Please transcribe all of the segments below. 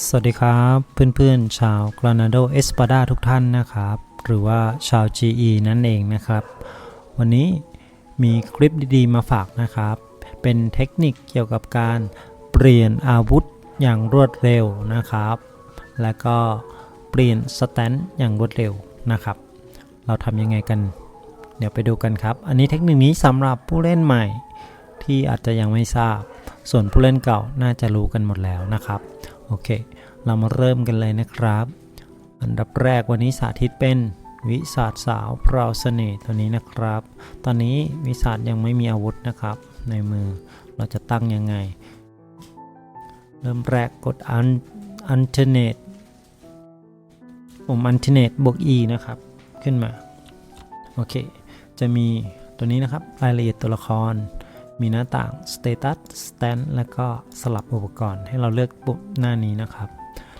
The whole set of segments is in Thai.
สวัสดีครับเพื่อนๆ ชาว Granado Espada ทุกท่านนะครับ หรือว่าชาว GE นั่นเองนะครับ วันนี้มีคลิปดีๆ มาฝากนะครับ เป็นเทคนิคเกี่ยวกับการเปลี่ยนอาวุธอย่างรวดเร็วนะครับ และก็เปลี่ยนสแตนอย่างรวดเร็วนะครับ เราทำยังไงกัน เดี๋ยวไปดูกันครับ อันนี้เทคนิคนี้สำหรับผู้เล่นใหม่ที่อาจจะยังไม่ทราบ ส่วนผู้เล่นเก่าน่าจะรู้กันหมดแล้วนะครับ โอเค เรามาเริ่มกันเลยนะครับ อันดับแรกวันนี้สาธิตเป็นวิสาดสาวพราวเสน่ห์ตัวนี้นะครับ ตอนนี้วิสาดยังไม่มีอาวุธนะครับ ในมือเราจะตั้งยังไง เริ่มแรกกด un alternate ปุ่ม alternate บวก e นะครับ ขึ้นมา โอเค จะมีตัวนี้นะครับรายละเอียดตัวละคร มีหน้าต่าง status stand แล้วก็สลับอุปกรณ์ให้เราเลือกปุ่มหน้านี้นะครับ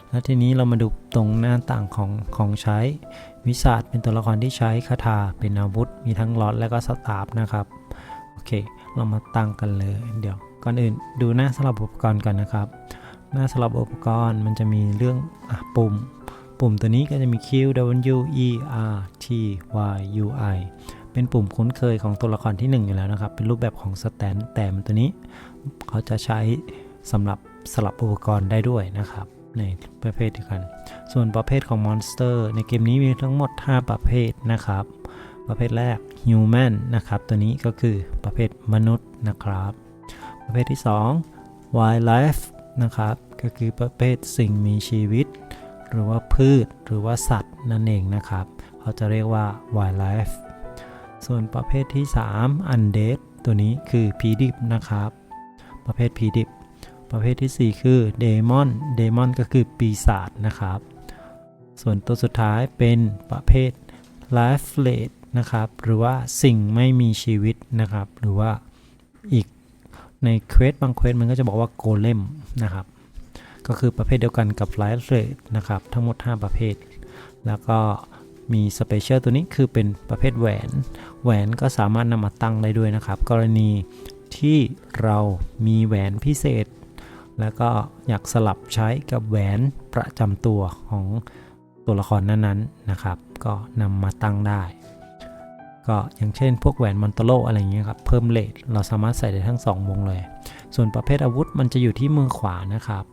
แล้วทีนี้เรามาดูตรงหน้าต่างของของใช้ วิสาดเป็นตัวละครที่ใช้คาถาเป็นอาวุธ มีทั้งล็อตและก็สตาฟนะครับ โอเค เรามาตั้งกันเลย เดี๋ยวก่อนอื่นดูหน้าสลับอุปกรณ์ก่อนนะครับ หน้าสลับอุปกรณ์มันจะมีเรื่องอปุ่ม ปุ่มตัวนี้ก็จะมี Q W E R T Y U I เป็นปุ่มคุ้นเคยของตัวละครที่ 1 อยู่แล้วนะครับ เป็นรูปแบบของสแตนแต่มันตัวนี้เขาจะใช้สำหรับสลับอุปกรณ์ได้ด้วยนะครับ ในประเภทเดียวกัน ส่วนประเภทของมอนสเตอร์ในเกมนี้มีทั้งหมด 5 ประเภทนะครับ ประเภทแรก Human นะครับ ตัวนี้ก็คือประเภทมนุษย์นะครับ ประเภทที่ 2 Wildlife นะครับ ก็คือประเภทสิ่งมีชีวิต หรือว่าพืชหรือว่าสัตว์นั่นเองนะครับ เขาจะเรียกว่า Wildlife ส่วนประเภทที่ 3 Undead ตัวนี้คือ p d i p นะครับ ประเภท p d i p ประเภทที่ 4 คือ Demon Demon ก็คือปีศาจนะครับ ส่วนตัวสุดท้ายเป็นประเภท Lifeless นะครับ หรือว่าสิ่งไม่มีชีวิตนะครับ หรือว่าอีกในเควสบางเควสมันก็จะบอกว่า Golem นะครับ ก็คือประเภทเดียวกันกับ Lifeless นะครับ ทั้งหมด 5 ประเภท แล้วก็ มีสเปเชียลตัวนี้คือเป็นประเภทแหวน แหวนก็สามารถนำมาตั้งได้ด้วยนะครับ กรณีที่เรามีแหวนพิเศษ แล้วก็อยากสลับใช้กับแหวนประจำตัวของตัวละครนั้นๆนะครับ ก็นำมาตั้งได้ ก็อย่างเช่น พวกแหวนมอนโตโลอะไรอย่างเงี้ยครับ เพิ่มเลทเราสามารถใส่ได้ทั้ง 2 วงเลย ส่วนประเภทอาวุธมันจะอยู่ที่มือขวานะครับ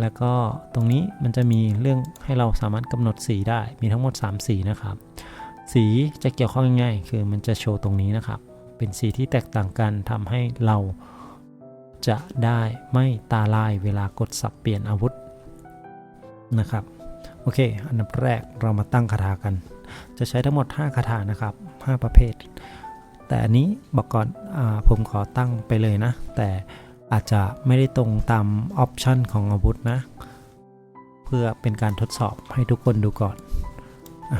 แล้วก็ตรงนี้มันจะมีเรื่องให้เราสามารถกำหนดสีได้ มีทั้งหมด 3 สีนะครับ สีจะเกี่ยวข้องยังไงคือมันจะโชว์ตรงนี้นะครับ เป็นสีที่แตกต่างกันทำให้เราจะได้ไม่ตาลายเวลากดสับเปลี่ยนอาวุธนะครับ โอเค อันดับแรกเรามาตั้งคาถากัน จะใช้ทั้งหมด 5 คาถานะครับ 5 ประเภท แต่อันนี้บอกก่อนอผมขอตั้งไปเลยนะ แต่ อาจจะไม่ได้ตรงตามออปชันของอาวุธนะ เพื่อเป็นการทดสอบให้ทุกคนดูก่อนอ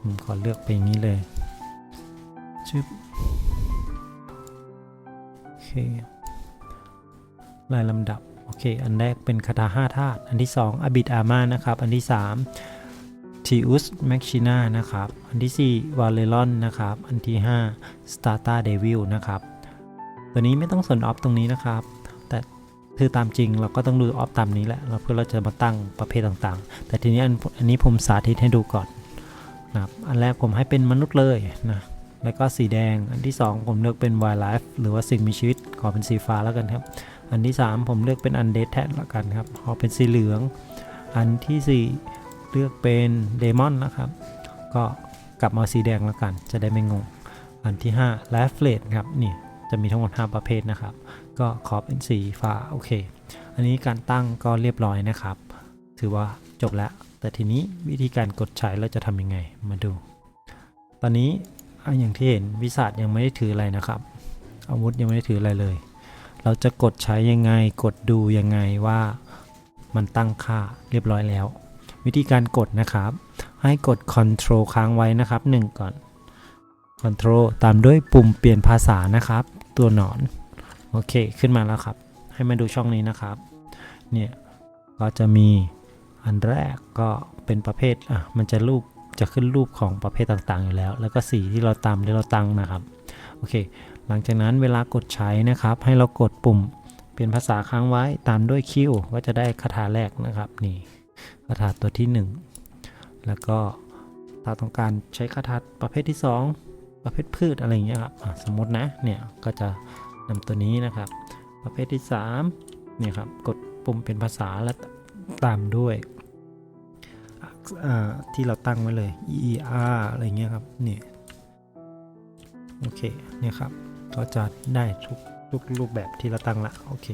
ผมขอเลือกไปอย่างนี้เลยชึบโอเครายลำดับ โอเค อันแรกเป็นคาถา5ธาตุอันที่ 2อบิดอามานะครับ อันที่ 3ทีอุสแมกชินานะครับ อันที่ 4 วาเลรอนนะครับ อันที่ 5 สตาร์ตาเดวิลนะครับ ตัวนี้ไม่ต้องสนออฟตรงนี้นะครับ แต่คือตามจริงเราก็ต้องดูออฟตามนี้แหละเราเพื่อเราจะมาตั้งประเภทต่างๆ แต่ทีนี้อันอันนี้ผมสาธิตให้ดูก่อนนะครับอันแรกผมให้เป็นมนุษย์เลยนะแล้วก็สีแดง อันที่ 2 ผมเลือกเป็น wildlife หรือว่าสิ่งมีชีวิต ขอเป็นสีฟ้าแล้วกันครับ อันที่ 3 ผมเลือกเป็น undead แทนละกันครับ ขอเป็นสีเหลือง อันทีสี่ 4 เลือกเป็นเดมอนนะครับ ก็กลับมาสีแดงแล้วกัน จะได้ไม่งง อันที่5 l a f l e t ครับ นี่ จะมีทั้งหมด 5 ประเภทนะครับ ก็ขอเป็นสีฟ้าโอเค อันนี้การตั้งก็เรียบร้อยนะครับ ถือว่าจบแล้ว แต่ทีนี้วิธีการกดใช้เราจะทำยังไงมาดู ตอนนี้อะอย่างที่เห็นวิสัทยังไม่ได้ถืออะไรนะครับ อาวุธยังไม่ได้ถืออะไรเลย เราจะกดใช้ยังไงกดดูยังไงว่ามันตั้งค่าเรียบร้อยแล้ว วิธีการกดนะครับ ให้กด Ctrl ค้างไว้นะครับ 1 ก่อน Ctrl ตามด้วยปุ่มเปลี่ยนภาษานะครับ ตัวหนอน โอเคขึ้นมาแล้วครับ ให้มาดูช่องนี้นะครับ เนี่ยก็จะมีอันแรกก็เป็นประเภทอะมันจะรูปจะขึ้นรูปของประเภทต่างๆอยู่แล้ว แล้วก็สีที่เราตามที่เราตั้งนะครับโอเค หลังจากนั้นเวลากดใช้นะครับ ให้เรากดปุ่มเปลี่ยนภาษาค้างไว้ตามด้วยคิวก็จะได้คาถาแรกนะครับนี่คาถาตัวที่ 1 แล้วก็ถ้าต้องการใช้คาถาประเภทที่ 2 ประเภทพืชอะไรเงี้ยครับสมมตินะเนี่ยก็จะนำตัวนี้นะครับ ประเภทที่3เนี่ยครับกดปุ่มเปลี่ยนภาษาและตามด้วยที่เราตั้งไว้เลย ER อะไรเงี้ยครับนี่โอเคเนี่ยครับก็จะได้ทุกทุกรูปแบบที่เราตั้งละโอเค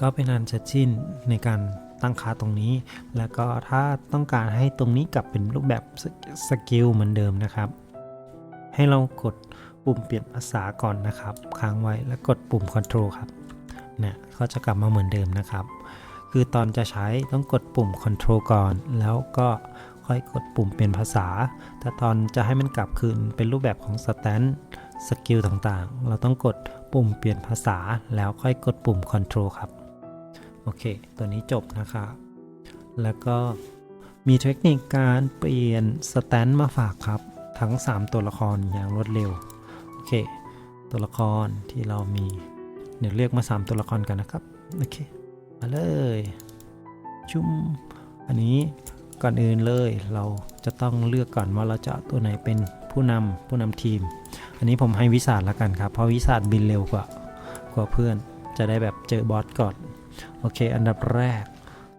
ก็เป็นอันเสร็จสิ้นในการตั้งค่าตรงนี้ แล้วก็ถ้าต้องการให้ตรงนี้กลับเป็นรูปแบบสกิลเหมือนเดิมนะครับ ให้เรากดปุ่มเปลี่ยนภาษาก่อนนะครับ ค้างไว้แล้วกดปุ่ม Control ครับเนี่ยก็จะกลับมาเหมือนเดิมนะครับ คือตอนจะใช้ต้องกดปุ่ม Control ก่อน แล้วก็ค่อยกดปุ่มเปลี่ยนภาษาแต่ตอนจะให้มันกลับคืนเป็นรูปแบบของ Stand สกิลต่างๆ เราต้องกดปุ่มเปลี่ยนภาษา แล้วค่อยกดปุ่ม Control ครับ โอเค ตัวนี้จบนะครับ แล้วก็มีเทคนิคการเปลี่ยนสแตนมาฝากครับ ทั้ง 3 ตัวละครอย่างรวดเร็ว โอเค ตัวละครที่เรามี เดี๋ยวเรียกมา 3 ตัวละครกันนะครับ โอเค มาเลย ชุ่ม อันนี้ก่อนอื่นเลยเราจะต้องเลือกก่อนว่าเราจะตัวไหนเป็นผู้นำผู้นำทีม อันนี้ผมให้วิสาดล้วกันครับ เพราะวิสาดบินเร็วกว่ากว่าเพื่อน จะได้แบบเจอบอสก่อน โอเค อันดับแรก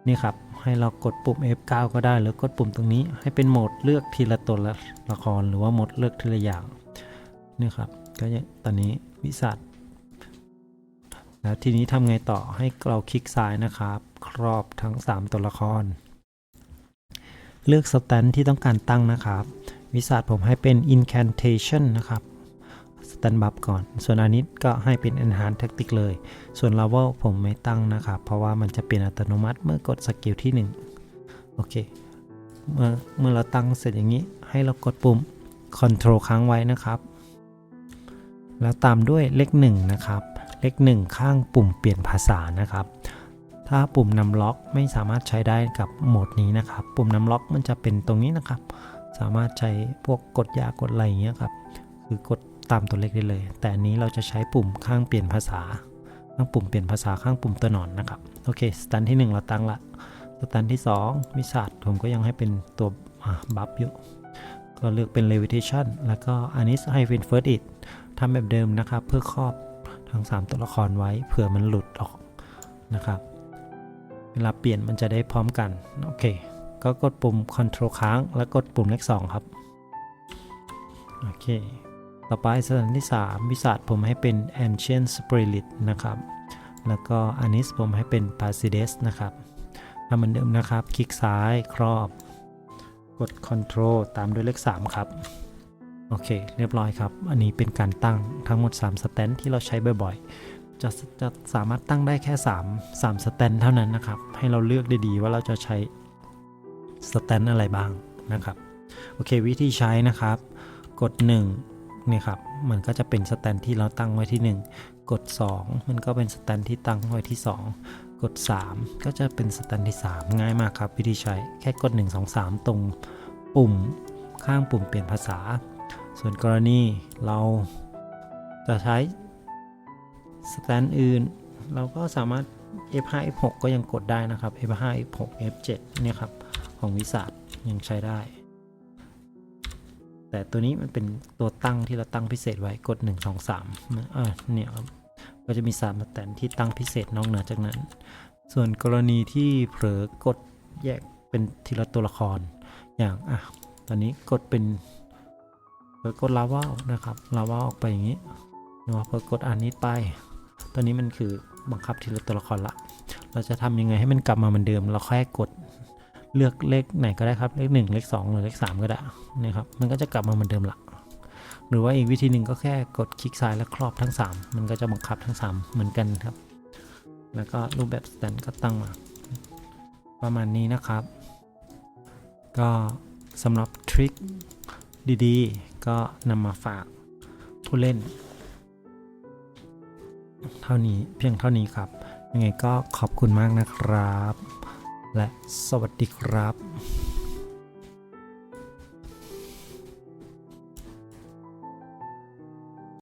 นี่ครับ ให้เรากดปุ่ม F9 ก็ได้ หรือกดปุ่มตรงนี้ให้เป็นโหมดเลือกทีละตัวละละครหรือว่าโหมดเลือกทีละอย่างนี่ครับก็ยังตอนนี้วิสัทแล้วทีนี้ทำไงต่อให้เราคลิกซ้ายนะครับ ครอบทั้ง 3 ตัวละคร เลือกสแตนที่ต้องการตั้งนะครับ วิสัทผมให้เป็น incantation นะครับ ตันบัฟก่อน ส่วนอันนี้ก็ให้เป็น enhance tactic เลย ส่วน level ผมไม่ตั้งนะครับ เพราะว่ามันจะเปลี่ยนอัตโนมัติเมื่อกดสกิลที่ 1 โอเค เมื่อเมื่อเราตั้งเสร็จอย่างนี้ ให้เรากดปุ่ม control ค้างไว้นะครับ แล้วตามด้วยเลข1นะครับ เลข 1 ข้างปุ่มเปลี่ยนภาษานะครับถ้าปุ่มนำล็อกไม่สามารถใช้ได้กับโหมดนี้นะครับ ปุ่มนำล็อกมันจะเป็นตรงนี้นะครับ สามารถใช้พวกกดยากดอะไรอย่างเงี้ยครับ คือกด ตามตัวเลขได้เลย แต่อันนี้เราจะใช้ปุ่มข้างเปลี่ยนภาษา ข้างปุ่มเปลี่ยนภาษาข้างปุ่มตัวหนอนนะครับ โอเค สแตนที่ 1 เราตั้งละ สแตนที่ 2 วิสัทผมก็ยังให้เป็นตัวบัฟอยู่ ก็เลือกเป็น levitation แล้วก็อันนี้ให้เป็น first it ทำแบบเดิมนะครับ เพื่อครอบทั้ง 3 ตัวละครไว้ เผื่อมันหลุดออกนะครับ เวลาเปลี่ยนมันจะได้พร้อมกัน โอเค ก็กดปุ่ม control ค้าง แล้วกดปุ่มเลข2ครับ โอเค ต่อไปสถานที่ 3 วิสัทผมให้เป็น ancient spirit นะครับ แล้วก็อันนี้ผมให้เป็น p a s i d e s นะครับทำเหมือนเดิมนะครับ คลิกซ้ายครอบ กด Control ตามด้วยเลข 3 ครับ โอเค เรียบร้อยครับ อันนี้เป็นการตั้งทั้งหมด 3 สแตนที่เราใช้บ่อยๆ จะจะสามารถตั้งได้แค่ 3 3สแตนเท่านั้นนะครับ ให้เราเลือกดีๆว่าเราจะใช้สแตนอะไรบ้างนะครับ โอเค วิธีใช้นะครับ กด 1 เนี่ยครับมันก็จะเป็นสแตนที่เราตั้งไว้ที่ 1 กด 2 มันก็เป็นสแตนที่ตั้งไว้ที่ 2 กด 3 ก็จะเป็นสแตนที่ 3 ง่ายมากครับวิธีใช้แค่กด 1 2 3 ตรงปุ่มข้างปุ่มเปลี่ยนภาษา ส่วนกรณีเราจะใช้สแตนอื่น เราก็สามารถ F5 F6 ก็ยังกดได้นะครับ F5 F6 F7 เนี่ยครับของวิสายังใช้ได้ แต่ตัวนี้มันเป็นตัวตั้งที่เราตั้งพิเศษไว้กด 1 2 3อ่าเนี่ยครับก็จะมี3สแตนที่ตั้งพิเศษนอกเหนือจากนั้น ส่วนกรณีที่เผลอกดแยกเป็นทีละตัวละคร อย่างอะตอนนี้กดเป็นเผลอกดลาวานะครับลาวาออกไปอย่างนี้เนาะเผลอกดอันนี้ไป ตอนนี้มันคือบังคับทีละตัวละครละ เราจะทำยังไงให้มันกลับมาเหมือนเดิม เราแค่กด เลือกเลขไหนก็ได้ครับ เลข 1 เลข 2 หรือเลข 3 ก็ได้นะครับ มันก็จะกลับมาเหมือนเดิมละหรือว่าอีกวิธีหนึ่งก็แค่กดคลิกซ้ายแล้วครอบทั้ง 3 มันก็จะบังคับทั้ง 3 เหมือนกันครับ แล้วก็รูปแบบสแตนก็ตั้งมา ประมาณนี้นะครับ ก็สำหรับทริคดีๆ ก็นำมาฝากผู้เล่น เท่านี้เพียงเท่านี้ครับ ยังไงก็ขอบคุณมากนะครับ และสวัสดีครับ